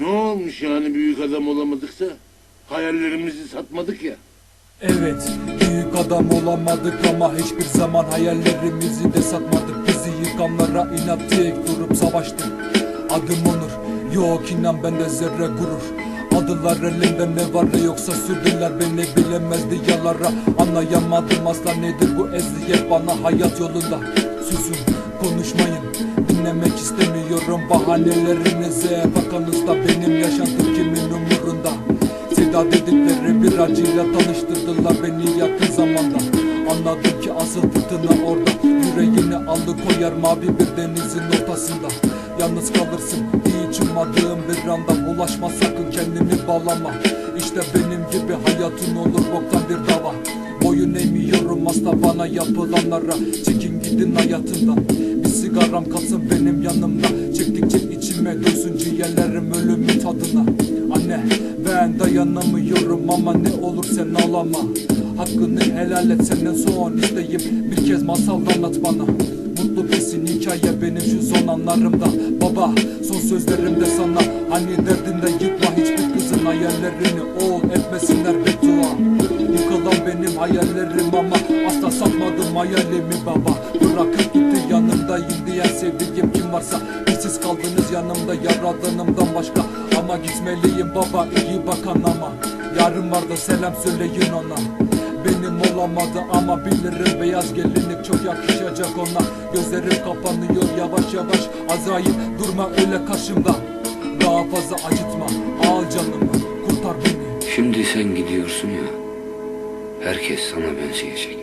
Ne olmuş yani büyük adam olamadıksa? Hayallerimizi satmadık ya. Evet büyük adam olamadık ama hiçbir zaman hayallerimizi de satmadık. Bizi yıkanlara inat tek durup savaştık. Adım Onur yok inan bende zerre gurur. Adılar elimde ne var ne yoksa sürdüler beni bilemezdi yalara. Anlayamadım asla nedir bu eziyet bana hayat yolunda. Susun konuşmayın. Dinlemek istemiyorum bahanelerinize. Fakanızda benim yaşantım kimin umurunda? Seda dedikleri bir acıyla tanıştırdılar beni yakın zamanda. Anladım ki asıl fırtına orada. Yüreğini alıkoyar mavi bir denizin ortasında. Yalnız kalırsın hiç ummadığın bir anda. Bulaşma sakın kendini bağlama İşte benim gibi hayatın olur boktan bir dava eğmiyorum asla bana yapılanlara. Çekin gidin hayatından. Bir sigaram kalsın benim yanımda. Çektikçe içime dönsün ciğerlerim ölümün tadına. Anne ben dayanamıyorum ama ne olur sen ağlama. Hakkını helal et senden son isteğim Bir kez masal anlat bana. Mutlu bitsin hikaye benim şu son anlarımda. Baba son sözlerimde sana. Hani derdinde yıkma hiçbir kızın hayallerini. Oğul etmesinler beddua. Yıkılan benim hayallerim ama satmadım hayalimi baba. Bırakıp gitti yanımdayım diyen sevdiğim kim varsa. Siz kaldınız yanımda yaradanımdan başka. Ama gitmeliyim baba iyi bakan ama. Yarın var da selam söyleyin ona. Benim olamadı ama bilirim beyaz gelinlik çok yakışacak ona. Gözlerim kapanıyor yavaş yavaş Azrail durma öyle karşımda. Daha fazla acıtma al canımı kurtar beni. Şimdi sen gidiyorsun ya. Herkes sana benzeyecek.